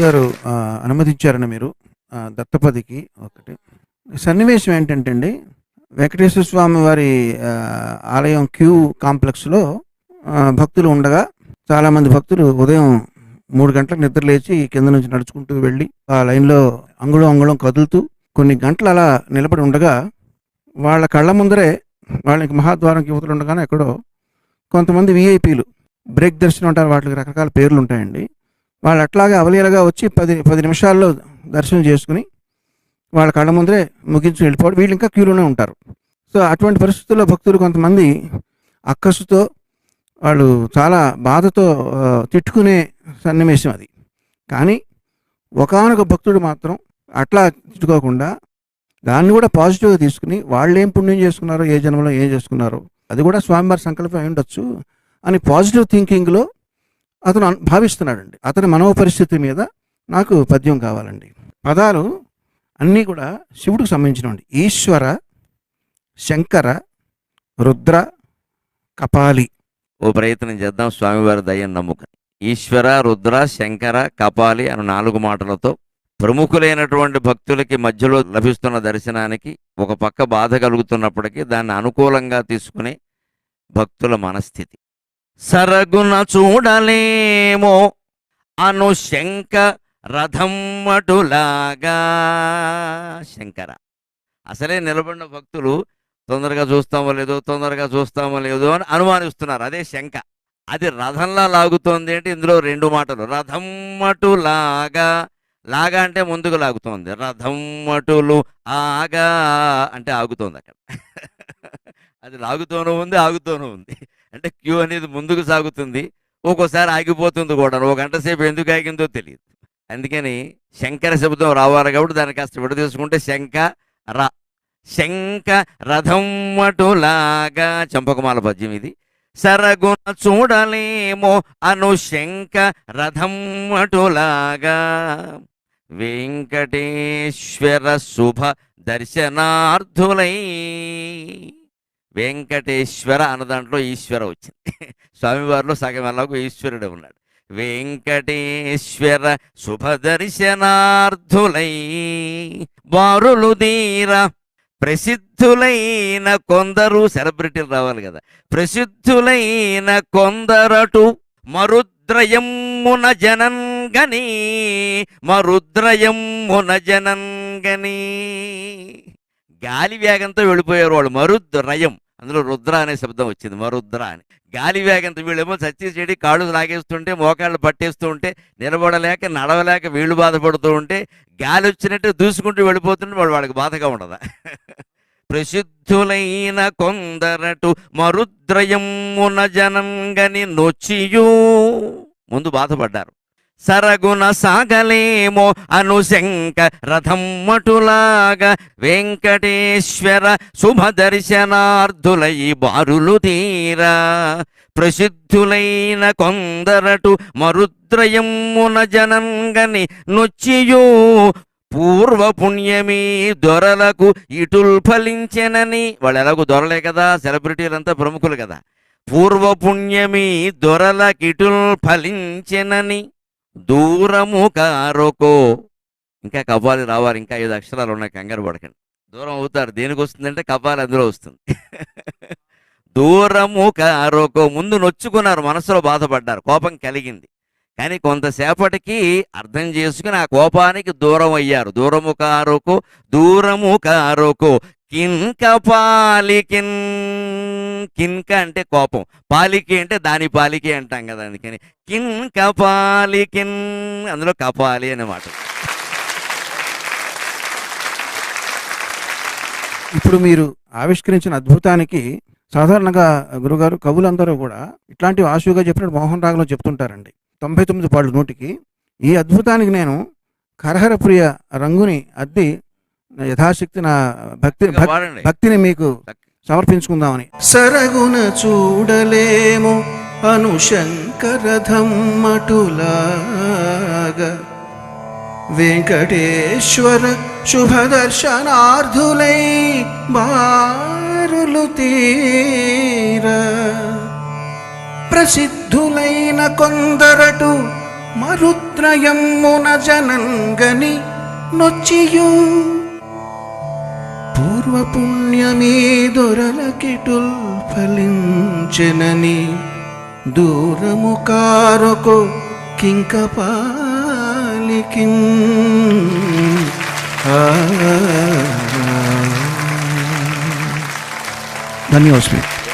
గారు ఆ, అనుమతించారని మీరు దత్తపదికి ఒకటి. సన్నివేశం ఏంటంటే అండి వెంకటేశ్వర స్వామి వారి ఆలయం క్యూ కాంప్లెక్స్లో భక్తులు ఉండగా చాలామంది భక్తులు ఉదయం మూడు గంటలకు నిద్ర లేచి కింద నుంచి నడుచుకుంటూ వెళ్ళి ఆ లైన్లో అంగుళం అంగుళం కదులుతూ కొన్ని గంటలు అలా నిలబడి ఉండగా వాళ్ళ కళ్ళ ముందరే వాళ్ళకి మహాద్వారంకి యువతలు ఉండగానే ఎక్కడో కొంతమంది విఐపీలు బ్రేక్ దర్శనం అంటారు వాటికి రకరకాల పేర్లు ఉంటాయండి. వాళ్ళు అట్లాగే అవలీలగా వచ్చి పది పది నిమిషాల్లో దర్శనం చేసుకుని వాళ్ళ కళ్ళ ముందరే ముగించి వెళ్ళిపోవడం వీళ్ళు ఇంకా క్యూలోనే ఉంటారు. సో అటువంటి పరిస్థితుల్లో భక్తులు కొంతమంది అక్కసుతో వాళ్ళు చాలా బాధతో తిట్టుకునే సన్నివేశం అది. కానీ ఒకానొక భక్తుడు మాత్రం అట్లా తిట్టుకోకుండా దాన్ని కూడా పాజిటివ్గా తీసుకుని వాళ్ళు ఏం పుణ్యం చేసుకున్నారో ఏ జన్మలో ఏం చేసుకున్నారో అది కూడా స్వామివారి సంకల్పం అయి ఉండొచ్చు అని పాజిటివ్ థింకింగ్లో అతను భావిస్తున్నాడండి. అతని మనో పరిస్థితి మీద నాకు పద్యం కావాలండి. పదాలు అన్నీ కూడా శివుడికి సంబంధించినవండి. ఈశ్వర శంకర రుద్ర కపాలి. ఓ ప్రయత్నం చేద్దాం. స్వామివారి దయ్యం నమ్ముకుని ఈశ్వర రుద్ర శంకర కపాలి అని నాలుగు మాటలతో ప్రముఖులైనటువంటి భక్తులకి మధ్యలో లభిస్తున్న దర్శనానికి ఒక పక్క బాధ కలుగుతున్నప్పటికీ దాన్ని అనుకూలంగా తీసుకునే భక్తుల మనస్థితి. సరగున చూడలేమో అను శంక రథం శంకర. అసలే నిలబడిన భక్తులు తొందరగా చూస్తామో లేదో తొందరగా చూస్తామో లేదో అని అనుమానిస్తున్నారు. అదే శంక. అది రథంలా లాగుతోంది అంటే ఇందులో రెండు మాటలు. రథం లాగా లాగా అంటే ముందుకు లాగుతోంది. రథమ్మటులు ఆగా అంటే ఆగుతోంది అక్కడ. అది లాగుతూనూ ఉంది ఆగుతూనూ ఉంది. అంటే క్యూ అనేది ముందుకు సాగుతుంది ఒక్కోసారి ఆగిపోతుంది కూడా. ఒక గంట సేపు ఎందుకు ఆగిందో తెలియదు. అందుకని శంకర శబ్దం రావాలి కాబట్టి దాన్ని కాస్త విడదీసుకుంటే శంక ర శంక రథం మటులాగా చంపకమాల పద్యం ఇది. సరగుణ చూడలేమో అను శంక రథం మటులాగా వెంకటేశ్వర శుభ దర్శనార్థులై వెంకటేశ్వర అన్న దాంట్లో ఈశ్వర వచ్చింది. స్వామివారిలో సగం ఎలాగో ఈశ్వరుడు ఉన్నాడు. వెంకటేశ్వర శుభదర్శనార్థులై వారులు దీర ప్రసిద్ధులైన కొందరు సెలబ్రిటీలు రావాలి కదా. ప్రసిద్ధులైన కొందరటు మరుద్రయమున జనంగని మరుద్రయమున జనంగని. గాలి వేగంతో వెళ్ళిపోయారు వాళ్ళు. మరుద్రయం. అందులో రుద్ర అనే శబ్దం వచ్చింది. మరుద్ర అని. గాలి వేగంతో వీళ్ళేమో సచ్చి కాళ్ళు లాగేస్తుంటే మోకాళ్ళు పట్టేస్తూ ఉంటే నిలబడలేక నడవలేక వీళ్ళు బాధపడుతూ ఉంటే గాలి వచ్చినట్టు దూసుకుంటూ వెళ్ళిపోతుంటే వాళ్ళు వాళ్ళకి బాధగా ఉండదా? ప్రసిద్ధులైన కొందరటు మరుద్రయమున జనంగని నొచ్చియు. ముందు బాధపడ్డారు. సరగున సాగలేమో అనుశంక రథం మటులాగా వెంకటేశ్వర శుభ దర్శనార్థులై బారులు తీరా. ప్రసిద్ధులైన కొందరటు మరుద్రయమున జనంగని నొచ్చియో. పూర్వ పుణ్యమీ దొరలకు ఇటుల్ ఫలించెనని. వాళ్ళు ఎలాగో దొరలే కదా సెలబ్రిటీలంతా ప్రముఖులు కదా. పూర్వపుణ్యమీ దొరలకిటుల్ ఫలించెనని. దూరము కారుకో ఇంకా కపాలి రావాలి ఇంకా ఐదు అక్షరాలు ఉన్నాయి కంగారు పడకండి. దూరం అవుతారు. దేనికి వస్తుందంటే కపాలి అందులో వస్తుంది. దూరము కారుకో ముందు నొచ్చుకున్నారు మనసులో బాధపడ్డారు కోపం కలిగింది. కానీ కొంతసేపటికి అర్థం చేసుకుని ఆ కోపానికి దూరం అయ్యారు. దూరము కారుకు దూరము కారుకు కిన్ కపాలికిన్ కింక అంటే కోపం పాలికి అంటే దాని పాలికి అంటాం కదా అందుకని. కింక పాలికిన్ అందులో కపాలి అనే మాట. ఇప్పుడు మీరు ఆవిష్కరించిన అద్భుతానికి సాధారణంగా గురుగారు కవులందరూ కూడా ఇట్లాంటివి ఆశువుగా చెప్పినట్టు మోహన్ రాగలో చెప్తుంటారండి. తొంభై తొమ్మిది పాళ్ళు నూటికి. ఈ అద్భుతానికి నేను కరహర ప్రియ రంగుని అద్ది యథాశక్తి నా భక్తి భక్తిని మీకు సమర్పించుకుందామని. సరగున చూడలేము అనుశంకరధమ్మటులాగా. వెంకటేశ్వర శుభదర్శనార్థులై బారులు తీర. ప్రసిద్ధులైన కొందరటు మరుత్రయమ్మున జనంగని నొచ్చియూ. పూర్వపుణ్యమే దొరలకిటుల్ ఫలించెనని దూరము కారొకు కింకపాలికి ధన్యవాదాలు